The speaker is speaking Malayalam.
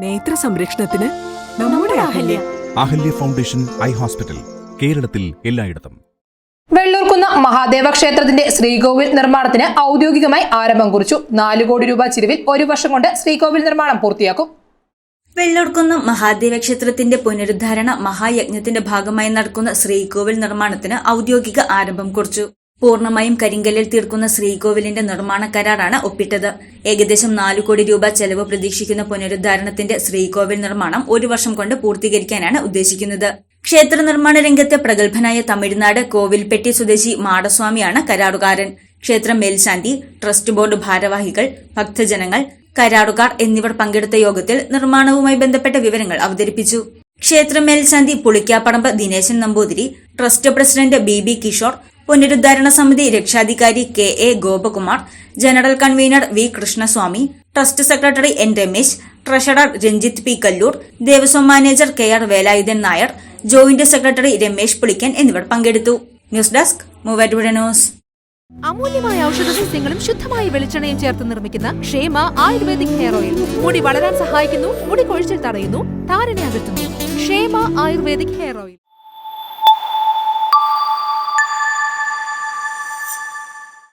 നേത്ര സംരക്ഷണത്തിന് നമ്മുടെ Ahalya. Ahalya. Foundation eye hospital കേരളത്തിൽ എല്ലായിടത്തും. വെള്ളൂർക്കുന്ന മഹാദേവ ക്ഷേത്രത്തിന്റെ ശ്രീകോവിൽ നിർമ്മാണത്തിന് ഔദ്യോഗികമായി ആരംഭം കുറിച്ചു. നാല് കോടി രൂപ ചിലവിൽ ഒരു വർഷം കൊണ്ട് ശ്രീകോവിൽ നിർമ്മാണം പൂർത്തിയാക്കും. വെള്ളൂർക്കുന്ന മഹാദേവ ക്ഷേത്രത്തിന്റെ പുനരുദ്ധാരണ മഹായജ്ഞത്തിന്റെ ഭാഗമായി നടക്കുന്ന ശ്രീകോവിൽ നിർമ്മാണത്തിന് ഔദ്യോഗിക ആരംഭം കുറിച്ചു. പൂർണമായും കരിങ്കല്ലിൽ തീർക്കുന്ന ശ്രീകോവിലിന്റെ നിർമ്മാണ കരാറാണ് ഒപ്പിട്ടത്. ഏകദേശം നാലു കോടി രൂപ ചെലവ് പ്രതീക്ഷിക്കുന്ന പുനരുദ്ധാരണത്തിന്റെ ശ്രീകോവിൽ നിർമ്മാണം ഒരു വർഷം കൊണ്ട് പൂർത്തീകരിക്കാനാണ് ഉദ്ദേശിക്കുന്നത്. ക്ഷേത്ര നിർമ്മാണ രംഗത്തെ പ്രഗത്ഭനായ തമിഴ്നാട് കോവിൽപ്പെട്ടി സ്വദേശി മാടസ്വാമിയാണ് കരാറുകാരൻ. ക്ഷേത്രം മേൽശാന്തി ട്രസ്റ്റ് ബോർഡ് ഭാരവാഹികൾ ഭക്തജനങ്ങൾ കരാറുകാർ എന്നിവർ പങ്കെടുത്ത യോഗത്തിൽ നിർമ്മാണവുമായി ബന്ധപ്പെട്ട വിവരങ്ങൾ അവതരിപ്പിച്ചു. ക്ഷേത്ര മേൽശാന്തി Pulikkaparambu Dineshan Namboothiri trust president B B Kishore പുനരുദ്ധാരണ സമിതി രക്ഷാധികാരി K A Gopakumar general convener V Krishnaswami trust secretary N Ramesh treasurer Ranjith P Kallur Devaswom manager K R Velayudhan Nair joint secretary Ramesh Pulikkan എന്നിവർ പങ്കെടുത്തു. News desk Muvattupuzha news. അമൂല്യമായ ഔഷധ സസ്യങ്ങളും ശുദ്ധമായ വെളിച്ചെണ്ണയും ചേർത്ത് നിർമ്മിക്കുന്ന ക്ഷേമ ആയുർവേദിക് ഹെയർ ഓയിൽ. മുടി വളരാൻ സഹായിക്കുന്നു മുടി കൊഴിച്ചിൽ തടയുന്നു താരനെ അകറ്റുന്നു. ക്ഷേമ ആയുർവേദിക് ഹെയർ ഓയിൽ.